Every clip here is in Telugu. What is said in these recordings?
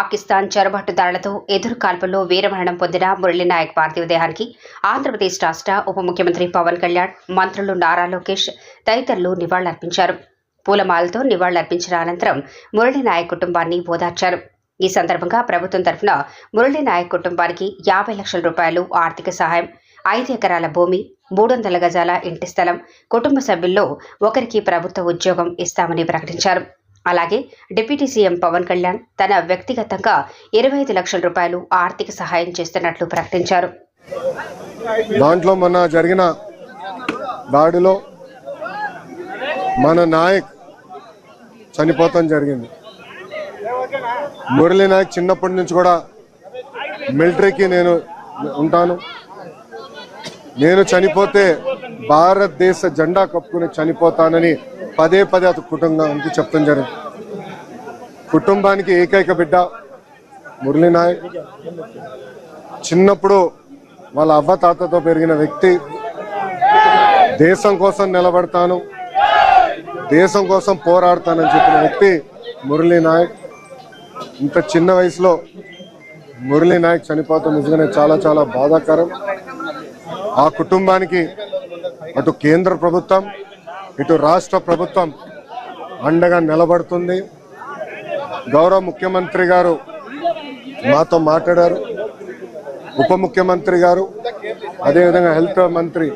పాకిస్తాన్ చొరబాటుదారులతో ఎదురు కాల్పుల్లో వీరమరణం పొందిన మురళీనాయక్ పార్థివదేహానికి ఆంధ్రప్రదేశ్ రాష్ట్ర ఉప ముఖ్యమంత్రి పవన్ కళ్యాణ్ మంత్రులు నారా లోకేష్ తదితరులు నివాళులర్పించారు. పూలమాలతో నివాళులర్పించిన అనంతరం మురళీనాయక్ కుటుంబాన్ని ఓదార్చారు. ఈ సందర్భంగా ప్రభుత్వం తరఫున మురళీనాయక్ కుటుంబానికి యాభై లక్షల రూపాయలు ఆర్థిక సహాయం ఐదు ఎకరాల భూమి మూడు వందల గజాల ఇంటి స్థలం కుటుంబ సభ్యుల్లో ఒకరికి ప్రభుత్వ ఉద్యోగం ఇస్తామని ప్రకటించారు. అలాగే డిప్యూటీ సీఎం పవన్ కళ్యాణ్ తన వ్యక్తిగతంగా ఇరవై ఐదు లక్షల రూపాయలు ఆర్థిక సహాయం చేస్తున్నట్లు ప్రకటించారు. దాంట్లో మొన్న జరిగిన దాడిలో మన నాయక్ చనిపోతాం జరిగింది. మురళీ నాయక్ చిన్నప్పటి నుంచి కూడా మిలిటరీకి నేను ఉంటాను. నేను చనిపోతే భారతదేశ జెండా కప్పుకుని చనిపోతానని పదే పదే అతని కుటుంబానికి చెప్తాం జరిగింది. కుటుంబానికి ఏకైక బిడ్డ మురళీనాయక్ చిన్నప్పుడు వాళ్ళ అవ్వ తాతతో పెరిగిన వ్యక్తి. దేశం కోసం నిలబడతాను. దేశం కోసం పోరాడతానని చెప్పిన వ్యక్తి మురళీ నాయక్. ఇంత చిన్న వయసులో మురళీ నాయక్ చనిపోతాం నిజంగానే చాలా చాలా బాధాకరం. ఆ కుటుంబానికి అటు కేంద్ర ప్రభుత్వం ఇటు రాష్ట్ర ప్రభుత్వం అండగా నిలబడుతుంది. గౌరవ ముఖ్యమంత్రి గారు మాతో మాట్లాడారు. ఉప ముఖ్యమంత్రి గారు అదేవిధంగా హెల్త్ మంత్రి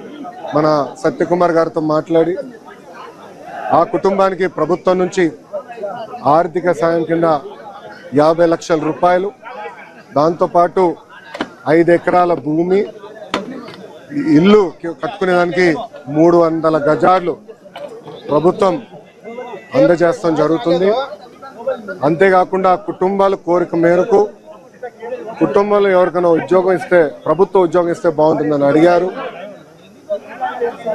మన సత్యకుమార్ గారితో మాట్లాడి ఆ కుటుంబానికి ప్రభుత్వం నుంచి ఆర్థిక సాయం కింద యాభై లక్షల రూపాయలు దాంతోపాటు ఐదు ఎకరాల భూమి ఇల్లు కట్టుకునేదానికి మూడు వందల గజాలు ప్రభుత్వం అందజేస్తాం జరుగుతుంది. అంతేకాకుండా కుటుంబాల కోరిక మేరకు కుటుంబంలో ఎవరికైనా ఉద్యోగం ఇస్తే ప్రభుత్వ ఉద్యోగం ఇస్తే బాగుంటుందని అడిగారు.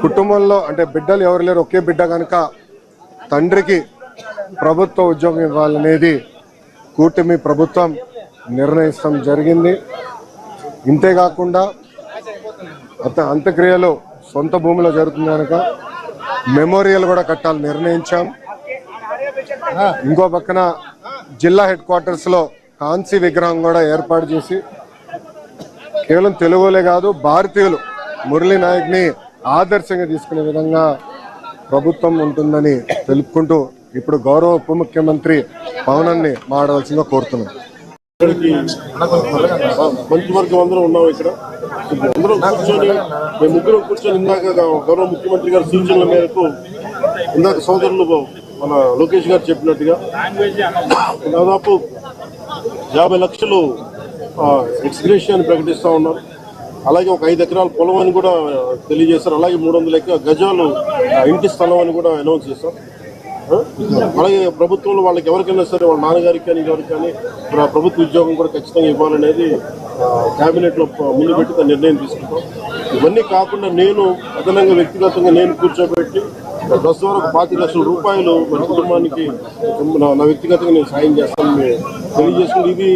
కుటుంబంలో అంటే బిడ్డలు ఎవరు లేరు ఒకే బిడ్డ కనుక తండ్రికి ప్రభుత్వ ఉద్యోగం ఇవ్వాలనేది కూటమి ప్రభుత్వం నిర్ణయిస్తాం జరిగింది. ఇంతేకాకుండా అత అంత్యక్రియలు సొంత భూమిలో జరుగుతుంది కనుక మెమోరియల్ కూడా కట్టాలని నిర్ణయించాం. ఇంకో పక్కన జిల్లా హెడ్ క్వార్టర్స్లో కాంసీ విగ్రహం కూడా ఏర్పాటు చేసి కేవలం తెలుగులే కాదు భారతీయులు మురళీ నాయక్ని ఆదర్శంగా తీసుకునే విధంగా ప్రభుత్వం ఉంటుందని తెలుపుకుంటూ ఇప్పుడు గౌరవ ఉప ముఖ్యమంత్రి పవనాన్ని మాడవలసిందిగా కోరుతున్నాం. మంత్రివర్గం అందరం ఉన్నాం ఇక్కడ. అందరం కూర్చొని మేము ముగ్గురం కూర్చొని ఇందాక గౌరవ ముఖ్యమంత్రి గారి సూచనల మేరకు ఇందాక సోదరులు మన లోకేష్ గారు చెప్పినట్టుగా దాదాపు యాభై లక్షలు ఎక్స్గ్రేషన్ ప్రకటిస్తా ఉన్నారు. అలాగే ఒక ఐదు ఎకరాల పొలం అని కూడా తెలియజేశారు. అలాగే మూడు వందల గజాలు ఆ, ఇంటి స్థలం అని కూడా అనౌన్స్ చేశారు. అలాగే ప్రభుత్వంలో వాళ్ళకి ఎవరికైనా సరే వాళ్ళ నాన్నగారికి కానీ ఎవరికి కానీ ప్రభుత్వ ఉద్యోగం కూడా ఖచ్చితంగా ఇవ్వాలనేది క్యాబినెట్లో ముందు పెట్టి దాని నిర్ణయం తీసుకుంటాం. ఇవన్నీ కాకుండా నేను అదనంగా వ్యక్తిగతంగా నేను కూర్చోబెట్టి బస్సు వరకు పాతి లక్షల రూపాయలు మన కుటుంబానికి నా- నా వ్యక్తిగతంగా నేను సాయం చేస్తాను తెలియజేసుకుంటే ఇది